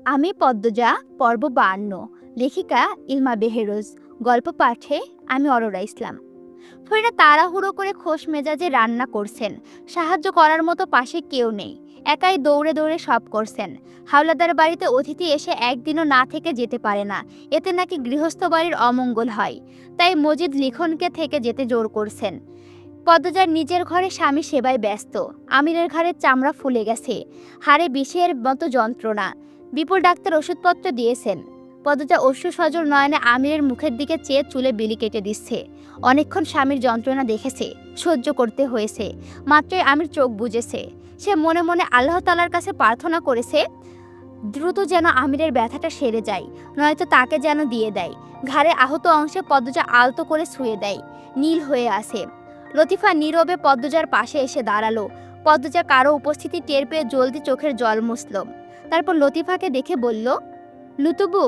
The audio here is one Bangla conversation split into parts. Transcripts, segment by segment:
আমি পদ্মজা, পর্ব বান্ন লেখিকা ইলমা বেহেরোজ, গল্প পাঠে আমি অরোরা ইসলাম। ফরিনা তাড়াহুড়ো করে খোশ মেজাজে রান্না করছেন। সাহায্য করার মতো পাশে কেউ নেই। একাই দৌড়ে দৌড়ে সব করছেন। হাওলাদার বাড়িতে অতিথি এসে একদিনও না থেকে যেতে পারে না। এতে নাকি গৃহস্থ বাড়ির অমঙ্গল হয়। তাই মজিদ লিখনকে থেকে যেতে জোর করছেন। পদ্মজার নিজের ঘরে স্বামী সেবায় ব্যস্ত। আমিরের ঘরের চামড়া ফুলে গেছে। হাড়ে বিষের মতো যন্ত্রণা। বিপুল ডাক্তার ওষুধপত্র দিয়েছেন। পদজা অশ্রু সজল নয়নে আমিরের মুখের দিকে চেয়ে চুলে বিলি কেটে দিচ্ছে। অনেকক্ষণ স্বামীর যন্ত্রণা দেখেছে, সহ্য করতে হয়েছে। মাত্রই আমির চোখ বুজেছে। সে মনে মনে আল্লাহ তালার কাছে প্রার্থনা করেছে, দ্রুত যেন আমিরের ব্যথাটা সেরে যায়, নয়তো তাকে যেন দিয়ে দেয়। ঘাড়ে আহত অংশে পদ্মজা আলতো করে শুয়ে দেয়। নীল হয়ে আসে লতিফা নীরবে পদ্মজার পাশে এসে দাঁড়াল। পদ্মজা কারও উপস্থিতি টের পেয়ে জলদি চোখের জল মুছল। তারপর লতিফাকে দেখে বলল, লুতুবু।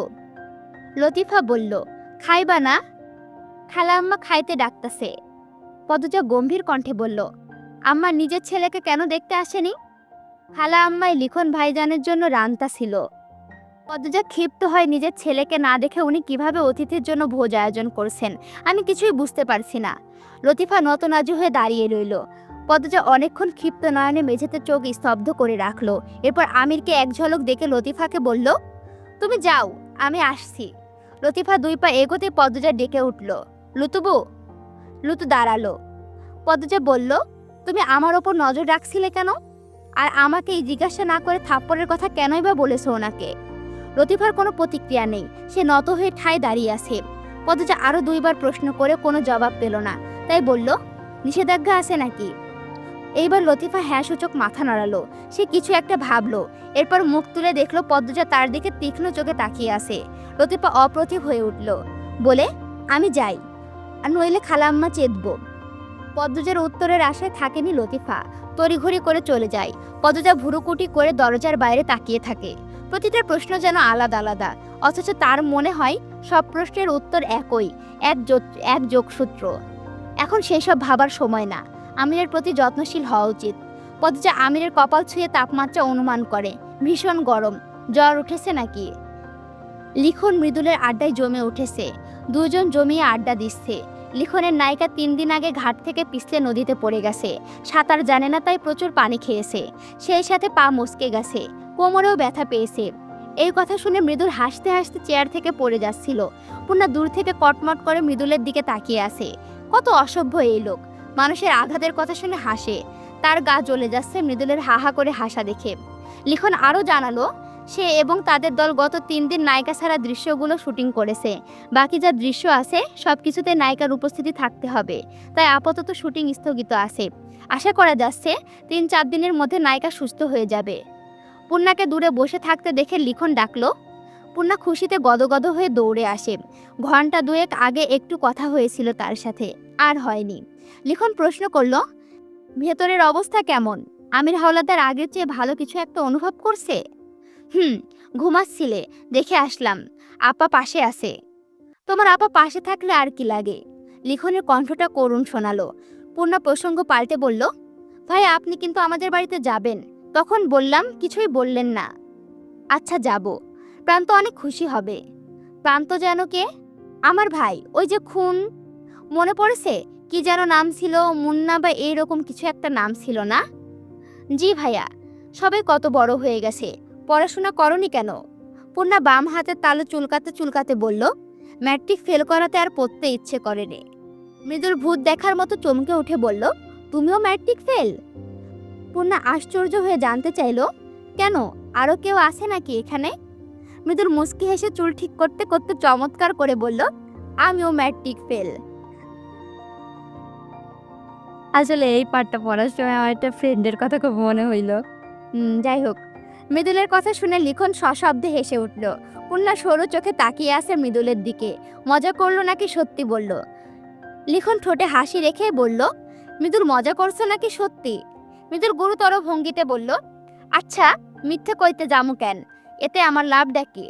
লতিফা বলল, খাইবা না। খালা আম্মা খাইতে ডাকতাছে। পদজা গম্ভীর কণ্ঠে বলল, আম্মা নিজের ছেলেকে কেন দেখতে আসেনি? খালা আম্মাই লিখন ভাইজানের জন্য রান্তা ছিল। পদজা ক্ষিপ্ত হয় নিজের ছেলেকে না দেখে উনি কীভাবে অতিথির জন্য ভোজ আয়োজন করছেন, আমি কিছুই বুঝতে পারছি না। লতিফা নতনাজু হয়ে দাঁড়িয়ে রইল। পদজা অনেকক্ষণ ক্ষিপ্ত নয়নে মেঝেতে চোখ স্তব্ধ করে রাখল। এরপর আমিরকে এক ঝলক দেখে লতিফাকে বলল, তুমি যাও, আমি আসছি। লতিফা দুই পা এগোতে পদ্মজা ডেকে উঠল। লুতুবু লুতু দাঁড়াল। পদ্মজা বলল, তুমি আমার ওপর নজর রাখছিলে কেন? আর আমাকে এই জিজ্ঞাসা না করে থাপ্পড়ের কথা কেনই বা বলেছ ওনাকে? লতিফার কোনো প্রতিক্রিয়া নেই। সে নত হয়ে ঠায় দাঁড়িয়ে আছে। পদ্মজা আরও দুইবার প্রশ্ন করে কোনো জবাব পেল না। তাই বলল, নিষেধাজ্ঞা আছে নাকি? এইবার লতিফা হ্যাঁ সূচক মাথা নাড়ালো। সে কিছু একটা ভাবলো। এরপর মুখ তুলে দেখল পদ্মজা তার দিকে তীক্ষ্ণ চোখে তাকিয়ে আছে। লতিফা অপ্রতিভ হয়ে উঠল। বলে, আমি যাই। আর নইলে খালাম্মা চেতব। পদ্মজার উত্তরের আশায় থাকেনি লতিফা। তড়িঘড়ি করে চলে যায়। পদ্মজা ভুরুকুটি করে দরজার বাইরে তাকিয়ে থাকে। প্রতিটা প্রশ্ন যেন আলাদা আলাদা। অথচ তার মনে হয়, সব প্রশ্নের উত্তর একই, এক এক যোগসূত্র। এখন সেসব ভাবার সময় না। আমিরের প্রতি যত্নশীল হওয়া উচিত। পদ্মজা আমিরের কপাল ছুঁয়ে তাপমাত্রা অনুমান করে, ভীষণ গরম। জ্বর উঠেছে নাকি? লিখন মৃদুলের আড্ডায় জমে উঠেছে। দুজন জমিয়ে আড্ডা দিচ্ছে। লিখনের নায়িকা তিন দিন আগে ঘাট থেকে পিছলে নদীতে পড়ে গেছে। সাঁতার জানে না, তাই প্রচুর পানি খেয়েছে। সেই সাথে পা মস্কে গেছে। কোমরেও ব্যথা পেয়েছে। এই কথা শুনে মৃদুল হাসতে হাসতে চেয়ার থেকে পড়ে যাচ্ছিল। পূর্ণা দূর থেকে কটমট করে মৃদুলের দিকে তাকিয়ে আছে। কত অসভ্য এই লোক। মানুষের আঘাতের কথা শুনে হাসে। তার গা জ্বলে যাচ্ছে, মৃদুলের হাহা করে হাসা দেখে। লিখন আরও জানালো, সে এবং তাদের দল গত তিন দিন নায়িকা ছাড়া দৃশ্যগুলো শুটিং করেছে। বাকি যা দৃশ্য আছে সব কিছুতে নায়িকার উপস্থিতি থাকতে হবে। তাই আপাতত শুটিং স্থগিত আছে। আশা করা যাচ্ছে, তিন চার দিনের মধ্যে নায়িকা সুস্থ হয়ে যাবে। পূর্ণাকে দূরে বসে থাকতে দেখে লিখন ডাকলো পূর্ণা খুশিতে গদগদ হয়ে দৌড়ে আসে। ঘণ্টা দুয়েক আগে একটু কথা হয়েছিল তার সাথে। আর হয়নি। লিখন প্রশ্ন করল, ভেতরের অবস্থা কেমন? আমির হাওলাদার আগের চেয়ে ভালো কিছু একটা অনুভব করছে? হুম, ঘুমাচ্ছিলে, দেখে আসলাম। আপা পাশে আছে। তোমার আপা পাশে থাকলে আর কি লাগে? লিখনের কণ্ঠটা করুণ শোনালো। পূর্ণা প্রসঙ্গ পাল্টে বলল, ভাই, আপনি কিন্তু আমাদের বাড়িতে যাবেন। তখন বললাম, কিছুই বললেন না। আচ্ছা যাব। প্রান্ত অনেক খুশি হবে। প্রান্ত যেন কে? আমার ভাই, ওই যে খুন মনে পড়েছে? কি যেন নাম ছিল, মুন্না বা এইরকম কিছু একটা নাম ছিল না? জি ভাইয়া সবে কত বড় হয়ে গেছে। পড়াশোনা করনি কেন? পূর্ণা বাম হাতের তালু চুলকাতে চুলকাতে বলল, ম্যাট্রিক ফেল করাতে আর পড়তে ইচ্ছে করেনি। মৃদুল ভূত দেখার মতো চমকে উঠে বলল, তুমিও ম্যাট্রিক ফেল? পূর্ণা আশ্চর্য হয়ে জানতে চাইলো, কেন? আরও কেউ আছে নাকি এখানে? মৃদুল মুস্কি হেসে চুল ঠিক করতে করতে চমৎকার করে বলল, আমিও ম্যাট্রিক ফেল। আসলে এই পাঠটা পড়ার সময় আমার একটা ফ্রেন্ডের কথা খুব মনে হইল। যাই হোক। মৃদুলের কথা শুনে লিখন সশব্দে হেসে উঠল। পূর্ণা সরু চোখে তাকিয়ে আছে মৃদুলের দিকে। মজা করল নাকি সত্যি বলল? লিখন ঠোঁটে হাসি রেখে বলল, মৃদুল, মজা করছ নাকি সত্যি? মৃদুল গুরুতর ভঙ্গিতে বলল আচ্ছা মিথ্যে কইতে যামু কেন? এতে আমার লাভ ডাকি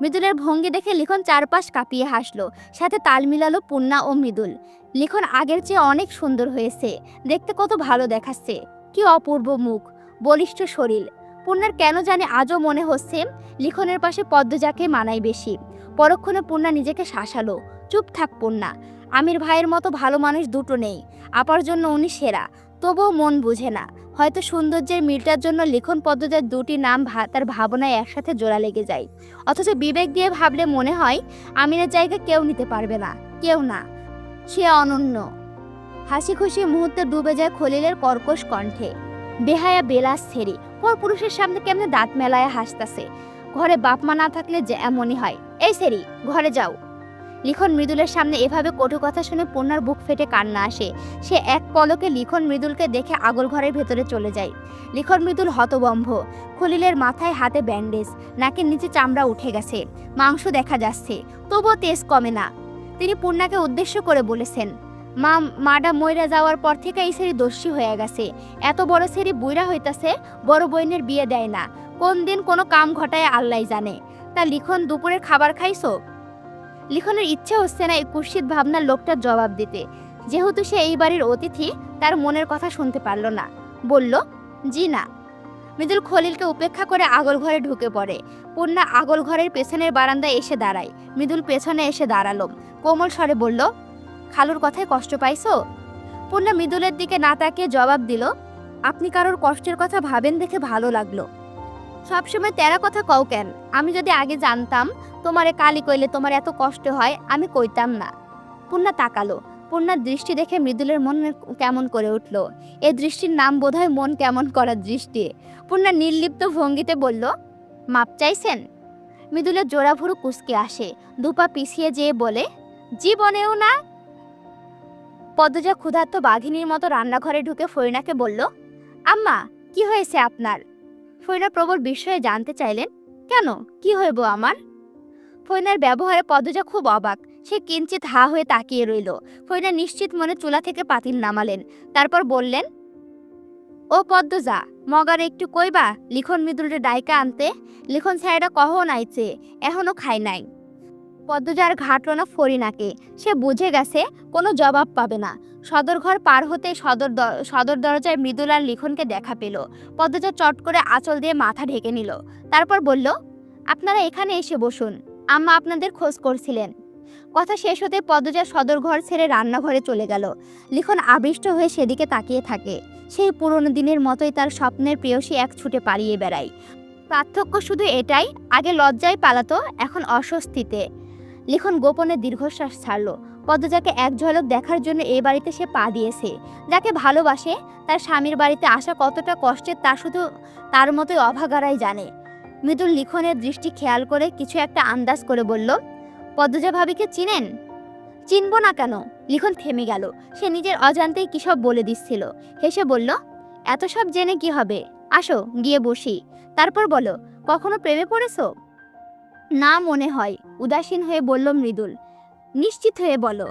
মৃদুলের ভঙ্গি দেখে লিখন চারপাশ কাঁপিয়ে হাসলো, সাথে তাল মিলালো পূর্ণা ও মৃদুল। লিখন আগের চেয়ে অনেক সুন্দর হয়েছে, দেখতে কত ভালো দেখাচ্ছে। কি অপূর্ব মুখ, বলিষ্ঠ শরীর। পূর্ণার কেন জানে আজও মনে হচ্ছে, লিখনের পাশে পদ্মজাকে মানাই বেশি। পরক্ষণে পূর্ণা নিজেকে শাসালো, চুপ থাক পূর্ণা, আমির ভাইয়ের মতো ভালো মানুষ দুটো নেই, আপার জন্য উনি সেরা, তবুও মন বুঝে না। হয়তো সৌন্দর্যের মিলটার জন্য লিখন পদ্ধতির দুটি নাম তার ভাবনায় একসাথে জোড়া লেগে যায়। অথচ বিবেক দিয়ে ভাবলে মনে হয়, আমিনের জায়গা কেউ নিতে পারবে না, কেউ না। সে অনন্য। হাসি খুশি মুহূর্তে ডুবে যায় খলিলের কর্কশ কণ্ঠে। বেহায়া বেলাস ছেড়ে পর পুরুষের সামনে কেমনে দাঁত মেলায় হাসতাছে? ঘরে বাপ মা না থাকলে যে এমনই হয়। এই সেরি ঘরে যাও। লিখন মৃদুলের সামনে এভাবে কটু কথা শুনে পূর্ণার বুক ফেটে কান্না আসে। সে এক পলকে লিখন মৃদুলকে দেখে আগল ঘরের ভেতরে চলে যায়। লিখন মৃদুল হতবম্ভ। খলিলের মাথায় হাতে ব্যান্ডেজ, নাকের নিচে চামড়া উঠে গেছে। মাংস দেখা যাচ্ছে, তবুও তেজ কমে না। তিনি পূর্ণাকে উদ্দেশ্য করে বলেছেন, মা মাডা মইরা যাওয়ার পর থেকে এই সেরি দোষী হয়ে গেছে। এত বড় সেরি বুইরা হইতাছে, বড় বইনের বিয়ে দেয় না। কোন দিন কোনো কাম ঘটায় আল্লাহ জানে। তা লিখন দুপুরের খাবার খাইছো? লিখনের ইচ্ছে হচ্ছে না এই কুৎসিত ভাবনার লোকটার জবাব দিতে। যেহেতু সে এই বাড়ির অতিথি, তার মনের কথা শুনতে পারল না। বলল, জি না। মৃদুল খলিলকে উপেক্ষা করে আগল ঘরে ঢুকে পড়ে। পূর্ণা আগল ঘরের পেছনের বারান্দায় এসে দাঁড়ায়। মৃদুল পেছনে এসে দাঁড়াল। কোমল স্বরে বলল, খালুর কথায় কষ্ট পাইছো? পূর্ণা মৃদুলের দিকে না তাকিয়ে জবাব দিল, আপনি কারোর কষ্টের কথা ভাবেন দেখে ভালো লাগল। সবসময় তেরা কথা কও কেন? আমি যদি আগে জানতাম তোমারে কালি কইলে তোমার এত কষ্ট হয়, আমি কইতাম না। পূর্ণা তাকালো। পূর্ণার দৃষ্টি দেখে মৃদুলের মন কেমন করে উঠল। এ দৃষ্টির নাম বোধহয় মন কেমন করার দৃষ্টি। পূর্ণা নির্লিপ্ত ভঙ্গিতে বলল, মাপ চাইছেন? মৃদুলের জোড়াভুরু কুসকে আসে। দুপা পিছিয়ে যেয়ে বলে, জীবনেও না? পদ্মজা ক্ষুধার্ত বাঘিনীর মতো রান্নাঘরে ঢুকে ফরিনাকে বলল, আম্মা, কি হয়েছে আপনার? ফরিনা প্রবল বিষয়ে জানতে চাইলেন, কেন? কি হইব আমার? ফৈনার ব্যবহারে পদ্মজা খুব অবাক। সে কিঞ্চিত হা হয়ে তাকিয়ে রইল। ফৈনা নিশ্চিত মনে চুলা থেকে পাতিল নামালেন। তারপর বললেন, ও পদ্মজা, মগারে একটু কইবা? লিখন মৃদুলরে ডাইকা আনতে। লিখন ছাইটা কহ নাইছে এখনও খাই নাই। পদ্মজার ঘাটল না ফরিনাকে সে বুঝে গেছে, কোনো জবাব পাবে না। সদর ঘর পার হতে সদর সদর দরজায় মৃদুল আর লিখনকে দেখা পেল। পদ্মজা চট করে আঁচল দিয়ে মাথা ঢেকে নিল। তারপর বলল, আপনারা এখানে এসে বসুন। আম্মা আপনাদের খোঁজ করছিলেন। কথা শেষ হতে পদ্মজা সদর ঘর ছেড়ে রান্নাঘরে চলে গেল। লিখন আবিষ্ট হয়ে সেদিকে তাকিয়ে থাকে। সেই পুরনো দিনের মতোই তার স্বপ্নের প্রেয়সী এক ছুটে পালিয়ে বেড়ায়। পার্থক্য শুধু এটাই, আগে লজ্জায় পালাতো, এখন অস্বস্তিতে। লিখন গোপনে দীর্ঘশ্বাস ছাড়ল। পদ্মজাকে এক ঝলক দেখার জন্য এই বাড়িতে সে পা দিয়েছে। যাকে ভালোবাসে, তার স্বামীর বাড়িতে আসা কতটা কষ্টের তা শুধু তার মতোই অভাগারাই জানে। মৃদুল লিখনের দৃষ্টি খেয়াল করে কিছু একটা আন্দাজ করে বলল, পদ্মজা ভাবিকে চিনেন? চিনব না কেন? লিখন থেমে গেল। সে নিজের অজান্তেই কী সব বলে দিচ্ছিল। হেসে বলল, এত সব জেনে কি হবে? আসো, গিয়ে বসি। তারপর বলো, কখনো প্রেমে পড়েছো? না মনে হয়। উদাসীন হয়ে বলল মৃদুল নিশ্চিত হয়ে বলো।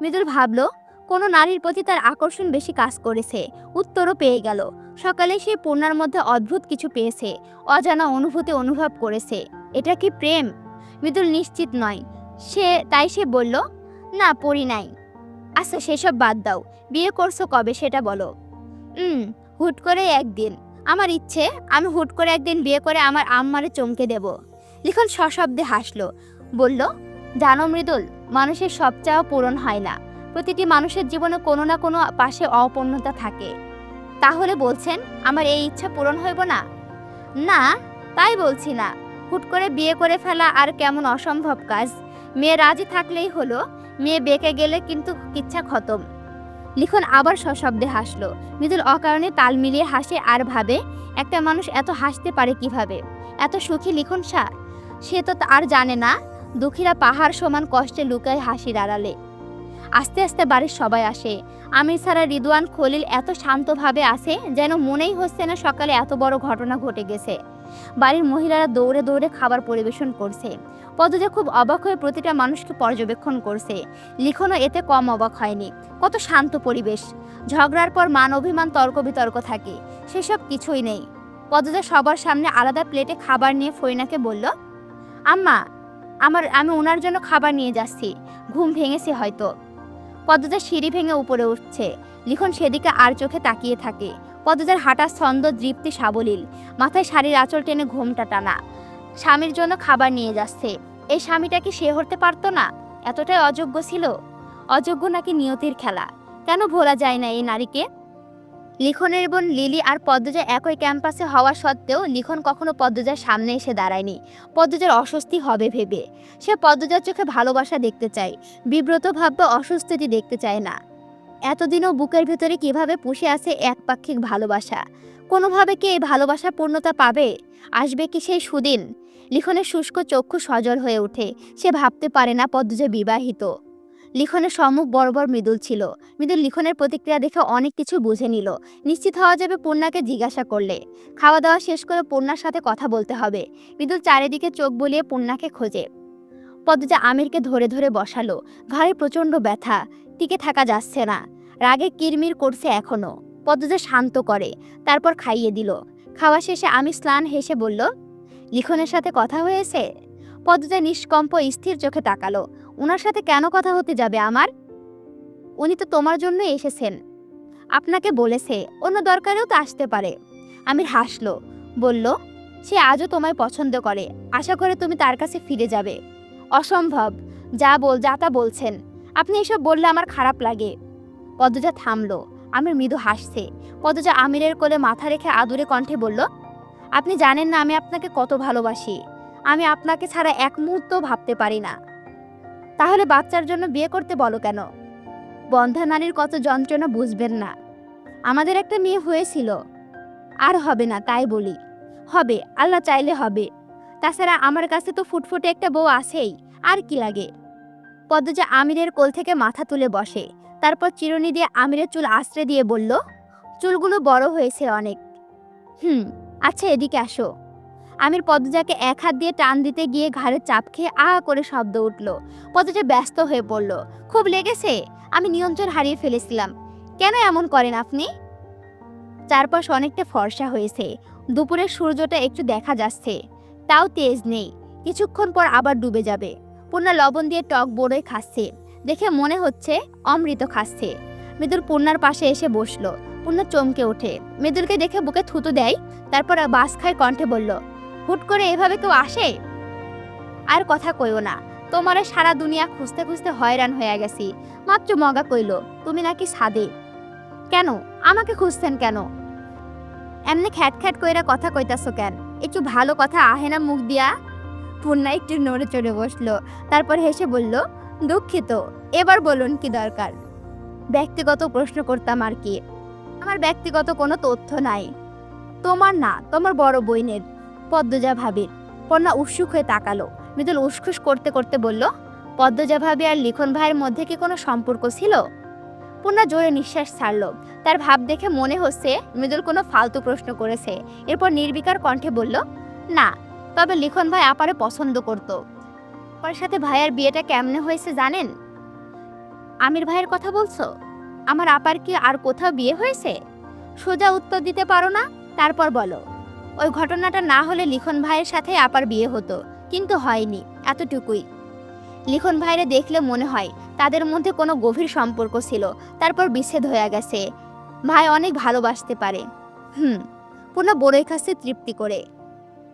মৃদুল ভাবল, কোনো নারীর প্রতি তার আকর্ষণ বেশি কাজ করেছে, উত্তরও পেয়ে গেল। সকালে সে পূর্ণার মধ্যে অদ্ভুত কিছু পেয়েছে, অজানা অনুভূতি অনুভব করেছে। এটা কি প্রেম? মৃদুল নিশ্চিত নয়। সে, তাই সে বলল, না, পড়ি নাই। আচ্ছা সেসব বাদ দাও। বিয়ে করছ কবে, সেটা বলো। হুম হুট করে একদিন। আমার ইচ্ছে, আমি হুট করে একদিন বিয়ে করে আমার আম্মারে চমকে দেব। লিখন সশব্দে হাসলো। বলল, জানো মৃদুল মানুষের সব চাওয়া পূরণ হয় না। প্রতিটি মানুষের জীবনে কোনো না কোনো পাশে অপূর্ণতা থাকে। তাহলে বলছেন, আমার এই ইচ্ছা পূরণ হইব না? না, তাই বলছি না। হুট করে বিয়ে করে ফেলা আর কেমন অসম্ভব কাজ। মেয়ে রাজি থাকলেই হলো, মেয়ে বেঁকে গেলে কিন্তু কিচ্ছা খতম। লিখন আবার সশব্দে হাসলো। মৃদুল অকারণে তাল মিলিয়ে হাসে আর ভাবে, একটা মানুষ এত হাসতে পারে কীভাবে? এত সুখী লিখন সা সে তো আর জানে না। দুঃখীরা পাহাড় সমান কষ্টে লুকায় হাসির আড়ালে। আস্তে আস্তে বাড়ির সবাই আসে। আমির ছাড়া রিদওয়ান খলিল এত শান্তভাবে আসে যেন মনেই হচ্ছে না সকালে এত বড় ঘটনা ঘটে গেছে। বাড়ির মহিলারা দৌড়ে দৌড়ে খাবার পরিবেশন করছে। পদজা খুব অবাক হয়ে প্রতিটা মানুষকে পর্যবেক্ষণ করছে। লিখনও এতে কম অবাক হয়নি। কত শান্ত পরিবেশ। ঝগড়ার পর মান অভিমান, তর্ক বিতর্ক থাকে। সেসব কিছুই নেই। পদজা সবার সামনে আলাদা প্লেটে খাবার নিয়ে ফরিনাকে বলল, আম্মা আমার, আমি ওনার জন্য খাবার নিয়ে যাচ্ছি। ঘুম ভেঙেছে হয়তো। পদ্মজা সিঁড়ি ভেঙে উপরে উঠছে। লিখন সেদিকে আর চোখে তাকিয়ে থাকে। পদ্মজার হাঁটার ছন্দ, দৃপ্তি সাবলীল। মাথায় শাড়ির আঁচল টেনে ঘোমটা টানা। স্বামীর জন্য খাবার নিয়ে যাচ্ছে। এই স্বামীটা কি সে হতে পারতো না? এতটাই অযোগ্য ছিল? অযোগ্য নাকি নিয়তির খেলা? কেন ভোলা যায় না এই নারীকে? লিখনের বোন লিলি আর পদ্মজা একই ক্যাম্পাসে হওয়া সত্ত্বেও লিখন কখনো পদ্মজার সামনে এসে দাঁড়ায়নি। পদ্মজার অস্বস্তি হবে ভেবে। সে পদ্মজার চোখে ভালোবাসা দেখতে চায়, বিব্রত ভাববে অস্বস্তি দেখতে চায় না। এতদিনও বুকের ভেতরে কীভাবে পুষে আছে একপাক্ষিক ভালোবাসা? কোনোভাবে কি এই ভালোবাসার পূর্ণতা পাবে? আসবে কি সেই সুদিন? লিখনের শুষ্ক চক্ষু সজল হয়ে ওঠে। সে ভাবতে পারে না পদ্মজা বিবাহিত। লিখনের সম্মুখ বড় বড় মৃদুল ছিল। মৃদুল লিখনের প্রতিক্রিয়া দেখে অনেক কিছু বুঝে নিল। নিশ্চিত হওয়া যাবে পূর্ণাকে জিজ্ঞাসা করলে। খাওয়া দাওয়া শেষ করে পূর্ণার সাথে কথা বলতে হবে। মৃদুল চারিদিকে চোখ বলিয়ে পূর্ণাকে খোঁজে। পদ্মজা আমিরকে ধরে ধরে বসালো। ঘাড়ে প্রচণ্ড ব্যথা। টিকে থাকা যাচ্ছে না। রাগে কিরমির করছে এখনও। পদ্মজা শান্ত করে, তারপর খাইয়ে দিল। খাওয়া শেষে আমি স্নান হেসে বলল, লিখনের সাথে কথা হয়েছে? পদ্মজা নিষ্কম্প স্থির চোখে তাকালো। ওনার সাথে কেন কথা হতে যাবে আমার? উনি তো তোমার জন্য এসেছেন। আপনাকে বলেছে, অন্য দরকারেও তো আসতে পারে। আমির হাসলো, বলল, সে আজও তোমায় পছন্দ করে। আশা করে তুমি তার কাছে ফিরে যাবে। অসম্ভব, যা বল, যা তা বলছেন। আপনি এসব বললে আমার খারাপ লাগে। পদ্মজা থামলো। আমির মৃদু হাসছে। পদ্মজা আমিরের কোলে মাথা রেখে আদুরে কণ্ঠে বলল, আপনি জানেন না আমি আপনাকে কত ভালোবাসি। আমি আপনাকে ছাড়া এক মুহূর্তও ভাবতে পারি না। তাহলে বাচ্চার জন্য বিয়ে করতে বলো কেন? বন্ধা নারীর কত যন্ত্রণা বুঝবেন না। আমাদের একটা মেয়ে হয়েছিল। আর হবে না, তাই বলি। হবে, আল্লাহ চাইলে হবে। তাছাড়া আমার কাছে তো ফুটফুটে একটা বউ আছেই, আর কি লাগে? পদ্মজা আমিরের কোল থেকে মাথা তুলে বসে। তারপর চিরুনি দিয়ে আমিরের চুল আশ্রে দিয়ে বলল, চুলগুলো বড় হয়েছে অনেক। হুম আচ্ছা এদিকে আসো। আমির পদ্মজাকে এক হাত দিয়ে টান দিতে গিয়ে ঘাড়ে চাপ খেয়ে আ করে শব্দ উঠল। পদ্মজা ব্যস্ত হয়ে পড়ল। খুব লেগেছে? আমি নিয়ন্ত্রণ হারিয়ে ফেলেছিলাম। কেন এমন করেন আপনি? চারপাশ অনেকটা ফর্সা হয়েছে। দুপুরের সূর্যটা একটু দেখা যাচ্ছে। তাও তেজ নেই। কিছুক্ষণ পর আবার ডুবে যাবে। পূর্ণা লবণ দিয়ে টক বড়ই খাচ্ছে। দেখে মনে হচ্ছে অমৃত খাচ্ছে। মৃদুল পূর্ণার পাশে এসে বসল। পূর্ণা চমকে ওঠে। মৃদুলকে দেখে বুকে থুতু দেয়। তারপর বাস খায় কণ্ঠে বলল হুট করে এভাবে কেউ আসে? আর কথা কইও না, তোমারে সারা দুনিয়া খুঁজতে খুঁজতে হয়রান হয়ে গেছি। মাত্র মগা কইল, তুমি নাকি সাদে? কেন? আমাকে খুঁজছেন কেন? এমনি খ্যাট খ্যাট কইরা কথা কইতাছো কেন? একটু ভালো কথা আহে না মুখ দিয়া? পূর্ণা একটু নড়ে চড়ে বসল, তারপর হেসে বলল, দুঃখিত, এবার বলুন কি দরকার? ব্যক্তিগত প্রশ্ন করতাম আর কি। আমার ব্যক্তিগত কোনো তথ্য নাই। তোমার না, তোমার বড় বইনের। পদ্মজা ভাবির পণ্যা উৎসুক হয়ে তাকালো। মৃদুল উসখুস করতে করতে বলল, পদ্মজা ভাবি আর লিখন ভাইয়ের মধ্যে কি কোনো সম্পর্ক ছিল? পূর্ণা জোরে নিঃশ্বাস ছাড়ল। তার ভাব দেখে মনে হচ্ছে মৃদুল কোনো ফালতু প্রশ্ন করেছে। এরপর নির্বিকার কণ্ঠে বলল, না, তবে লিখন ভাই আপারে পছন্দ করত। আপার সাথে ভাইয়ার বিয়েটা কেমনে হয়েছে জানেন? আমির ভাইয়ের কথা বলছো? আমার আপার কি আর কোথাও বিয়ে হয়েছে? সোজা উত্তর দিতে পারো না? তারপর বলো। ওই ঘটনাটা না হলে লিখন ভাইয়ের সাথে আপার বিয়ে হতো, কিন্তু হয়নি, এতটুকুই। লিখন ভাইরে দেখলে মনে হয় তাদের মধ্যে কোনো গভীর সম্পর্ক ছিল, তারপর বিচ্ছেদ হয়ে গেছে। ভাই অনেক ভালোবাসতে পারে। হুম পূর্ণা বড়ই কাছে তৃপ্তি করে।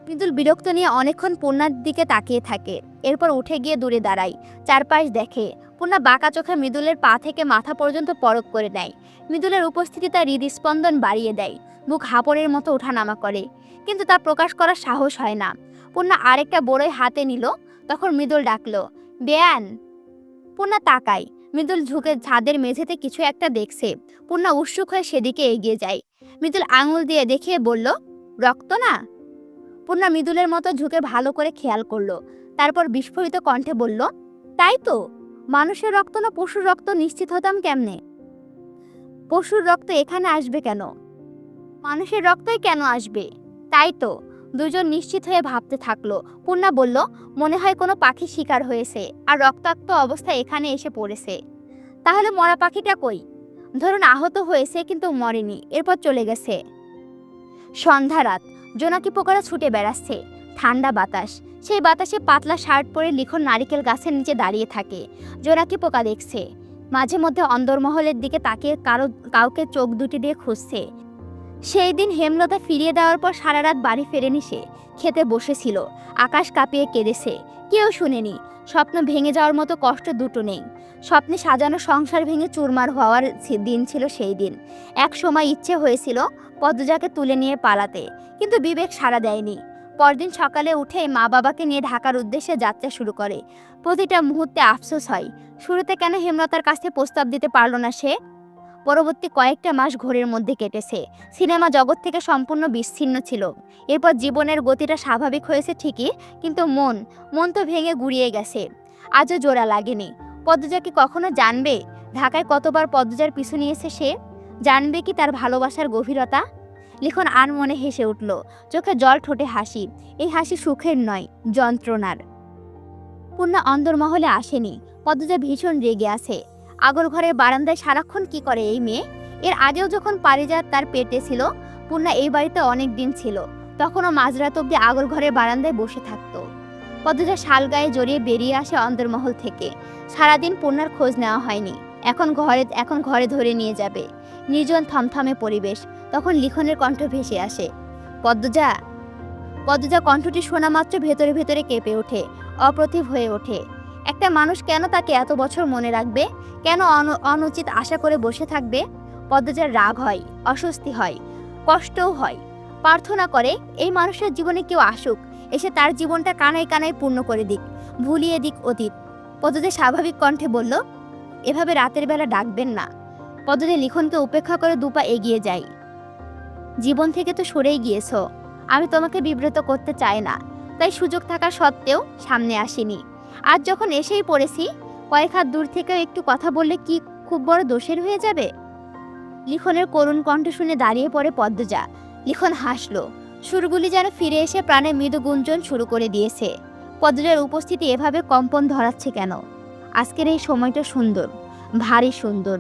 মৃদুল বিরক্ত নিয়ে অনেকক্ষণ পূর্ণার দিকে তাকিয়ে থাকে, এরপর উঠে গিয়ে দূরে দাঁড়ায়, চারপাশ দেখে পূর্ণা বাঁকা চোখে মৃদুলের পা থেকে মাথা পর্যন্ত পরক করে নেয়। মৃদুলের উপস্থিতি তার হৃদস্পন্দন বাড়িয়ে দেয়। বুক হাপড়ের মতো ওঠানামা করে। কিন্তু তা প্রকাশ করার সাহস হয় না। পূর্ণা আরেকটা বড়ই হাতে নিল, তখন মৃদুল ডাকলো, বেয়ান! পূর্ণা তাকায়। মৃদুল ঝুঁকে ছাদের মেঝেতে কিছু একটা দেখছে। পূর্ণা উৎসুক হয়ে সেদিকে এগিয়ে যায়। মৃদুল আঙুল দিয়ে দেখিয়ে বলল, রক্ত না? পূর্ণা মৃদুলের মতো ঝুঁকে ভালো করে খেয়াল করল। তারপর বিস্ফোরিত কণ্ঠে বলল, তাই তো। মানুষের রক্ত না পশুর রক্ত নিশ্চিত হতাম কেমনে? পশুর রক্ত এখানে আসবে কেন? মানুষের রক্তই কেন আসবে? তাই তো, দুজন নিশ্চিত হয়ে ভাবতে থাকল। পূর্ণা বলল, মনে হয় কোনো পাখি শিকার হয়েছে, আর রক্তাক্ত অবস্থা এখানে এসে পড়েছে। তাহলে মরা পাখিটা কই? ধরুন আহত হয়েছে কিন্তু মরেনি, এরপর চলে গেছে। সন্ধ্যা রাত, জোনাকি পোকারা ছুটে বেড়াচ্ছে। ঠান্ডা বাতাস সেই বাতাসে পাতলা শার্ট পরে লিখন নারিকেল গাছের নিচে দাঁড়িয়ে থাকে। জোনাকি পোকা দেখছে। মাঝে মধ্যে অন্দরমহলের দিকে তাকিয়ে কারও, কাউকে চোখ দুটি দিয়ে খুঁজছে। সেই দিন হেমলতা ফিরিয়ে দেওয়ার পর সারা রাত বাড়ি ফেরেনি সে। খেতে বসেছিল। আকাশ কাঁপিয়ে কেঁদেছে। কেউ শুনেনি। স্বপ্ন ভেঙে যাওয়ার মতো কষ্ট দুটো নেই। স্বপ্নে সাজানো সংসার ভেঙে চুরমার হওয়ার দিন ছিল সেই দিন। এক সময় ইচ্ছে হয়েছিল পদ্মজাকে তুলে নিয়ে পালাতে। কিন্তু বিবেক সাড়া দেয়নি। পরদিন সকালে উঠে মা বাবাকে নিয়ে ঢাকার উদ্দেশ্যে যাত্রা শুরু করে। প্রতিটা মুহূর্তে আফসোস হয়। শুরুতে কেন হেমলতার কাছে প্রস্তাব দিতে পারল না সে? পরবর্তী কয়েকটা মাস ঘোরের মধ্যে কেটেছে। সিনেমা জগৎ থেকে সম্পূর্ণ বিচ্ছিন্ন ছিল। এরপর জীবনের গতিটা স্বাভাবিক হয়েছে ঠিকই, কিন্তু মন মন তো ভেঙে গুড়িয়ে গেছে। আজও জোড়া লাগেনি। পদ্মজা কি কখনো জানবে? ঢাকায় কতবার পদ্মজার পিছু নিয়েছে সে? জানবে কি তার ভালোবাসার গভীরতা? লিখন আর মনে হেসে উঠল, চোখে জল ঠোঁটে হাসি, এই হাসি সুখের নয়, যন্ত্রণার। পূর্ণা অন্দরমহলে আসেনি, পদ্মজা ভীষণ রেগে আছে। আগর ঘরের বারান্দায় সারাক্ষণ কি করে এই মেয়ে? এর আগেও যখন পারিজাত তার পেটে ছিল, পূর্ণা এই বাড়িতে অনেক দিন ছিল, তখনও মাঝরাত অব্দি আগর ঘরের বারান্দায় বসে থাকতো। পদ্মজা শাল গায়ে জড়িয়ে বেরিয়ে আসে অন্দরমহল থেকে। সারাদিন পূর্ণার খোঁজ নেওয়া হয়নি। এখন ঘরে এখন ঘরে ধরে নিয়ে যাবে। নির্জন থমথমে পরিবেশ। তখন লিখনের কণ্ঠ ভেসে আসে। পদ্মজা! পদ্মজা কণ্ঠটি শোনা মাত্র ভেতরে ভেতরে কেঁপে ওঠে, অপ্রতিভ হয়ে ওঠে। একটা মানুষ কেন তাকে এত বছর মনে রাখবে? কেন অনুচিত আশা করে বসে থাকবে? পদ্মজার রাগ হয়, অস্বস্তি হয়, কষ্টও হয়। প্রার্থনা করে, এই মানুষের জীবনে কেউ আসুক, এসে তার জীবনটা কানায় কানায় পূর্ণ করে দিক, ভুলিয়ে দিক অতীত। পদ্মজা স্বাভাবিক কণ্ঠে বলল এভাবে রাতের বেলা ডাকবেন না। পদ্মজা লিখনকে উপেক্ষা করে দুপা এগিয়ে যায় জীবন থেকে তো সরেই গিয়েছ। আমি তোমাকে বিব্রত করতে চাই না। তাই সুযোগ থাকা সত্ত্বেও সামনে আসিনি। আজ যখন এসেই পড়েছি, কয়েক হাত দূর থেকেও একটু কথা বললে কি খুব বড় দোষের হয়ে যাবে? লিখনের করুণ কণ্ঠ শুনে দাঁড়িয়ে পড়ে পদ্মজা। লিখন হাসলো। সুরগুলি যেন ফিরে এসে প্রাণে মৃদু গুঞ্জন শুরু করে দিয়েছে। পদ্মজার উপস্থিতি এভাবে কম্পন ধরাচ্ছে কেন? আজকের এই সময়টা সুন্দর ভারী সুন্দর।